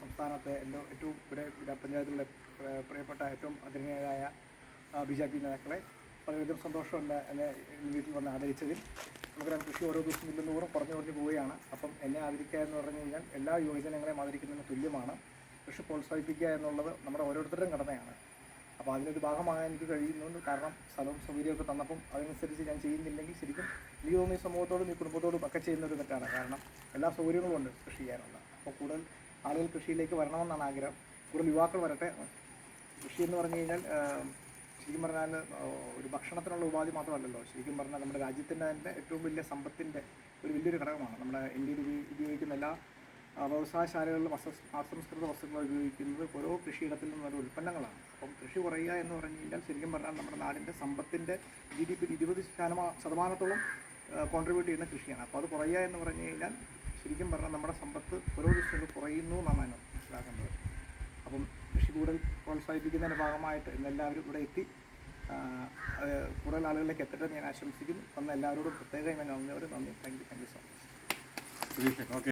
സംസ്ഥാനത്തെ എന്റെ ഏറ്റവും ഇവിടെ ഗ്രാമപഞ്ചായത്തിലെ ഏഹ്, പ്രിയപ്പെട്ട ഏറ്റവും ആദരണീയരായ ബി ജെ പി നേതാക്കളെ വളരെയധികം സന്തോഷമുണ്ട് എന്നെ വീട്ടിൽ വന്ന് ആദരിച്ചതിൽ. നമുക്കറിയാം കൃഷി ഓരോ ദിവസം ഇല്ലെന്നൂറും കുറഞ്ഞു കുറഞ്ഞു പോവുകയാണ്. അപ്പം എന്നെ ആദരിക്കുക എന്ന് പറഞ്ഞു കഴിഞ്ഞാൽ എല്ലാ യുവജനങ്ങളെയും ആദരിക്കുന്നതിന് തുല്യമാണ്. കൃഷി പ്രോത്സാഹിപ്പിക്കുക എന്നുള്ളത് നമ്മുടെ ഓരോരുത്തരുടെയും കടമയാണ്. അപ്പോൾ അതിനൊരു ഭാഗമാകാൻ എനിക്ക് കഴിയുന്നുണ്ട്. കാരണം സ്ഥലവും സൗകര്യമൊക്കെ തന്നപ്പം അതനുസരിച്ച് ഞാൻ ചെയ്യുന്നില്ലെങ്കിൽ ശരിക്കും ഈ തോന്നുന്നു ഈ സമൂഹത്തോടും ഈ കുടുംബത്തോടും ഒക്കെ ചെയ്യുന്ന ഒരു തെറ്റാണ്. കാരണം എല്ലാ സൗകര്യങ്ങളും ഉണ്ട് കൃഷി ചെയ്യാനുള്ള. അപ്പോൾ കൂടുതൽ ആളുകൾ കൃഷിയിലേക്ക് വരണമെന്നാണ് ആഗ്രഹം. കൂടുതൽ യുവാക്കൾ വരട്ടെ. കൃഷി എന്ന് പറഞ്ഞു കഴിഞ്ഞാൽ ശരിക്കും പറഞ്ഞാൽ ഒരു ഭക്ഷണത്തിനുള്ള ഉപാധി മാത്രമല്ലല്ലോ. ശരിക്കും പറഞ്ഞാൽ നമ്മുടെ രാജ്യത്തിന്റെ തന്നെ ഏറ്റവും വലിയ സമ്പത്തിന്റെ ഒരു വലിയൊരു ഘടകമാണ്. നമ്മുടെ ഇന്ത്യയിൽ ഉപയോഗിക്കുന്ന എല്ലാ വ്യവസായശാലകളിലും അസ അസംസ്കൃത വസ്തുക്കൾ ഉപയോഗിക്കുന്നത് ഓരോ കൃഷിയിടത്തിൽ നിന്നുള്ള ഉൽപ്പന്നങ്ങളാണ്. അപ്പം കൃഷി കുറയുക എന്ന് പറഞ്ഞു കഴിഞ്ഞാൽ ശരിക്കും പറഞ്ഞാൽ നമ്മുടെ നാടിന്റെ സമ്പത്തിന്റെ ജി ഡി പി ഇരുപത് ശതമാനം ശതമാനത്തോളം കോൺട്രിബ്യൂട്ട് ചെയ്യുന്ന കൃഷിയാണ്. അപ്പോൾ അത് കുറയുക എന്ന് പറഞ്ഞു കഴിഞ്ഞാൽ ശരിക്കും പറഞ്ഞാൽ നമ്മുടെ സമ്പത്ത് ഓരോ ദിവസവും കുറയുന്നു എന്നാണ് ഞാൻ മനസ്സിലാക്കേണ്ടത് അപ്പം കൃഷി കൂടുതൽ പ്രോത്സാഹിപ്പിക്കുന്നതിന്റെ ഭാഗമായിട്ട് ഇന്ന് എല്ലാവരും ഇവിടെ എത്തി. കൂടുതൽ ആളുകളിലേക്ക് എത്തട്ടെ ഞാൻ ആശംസിക്കുന്നു. വന്ന എല്ലാവരോടും പ്രത്യേകമായി നന്ദിയോട് നന്ദി. Thank you thank you so much okay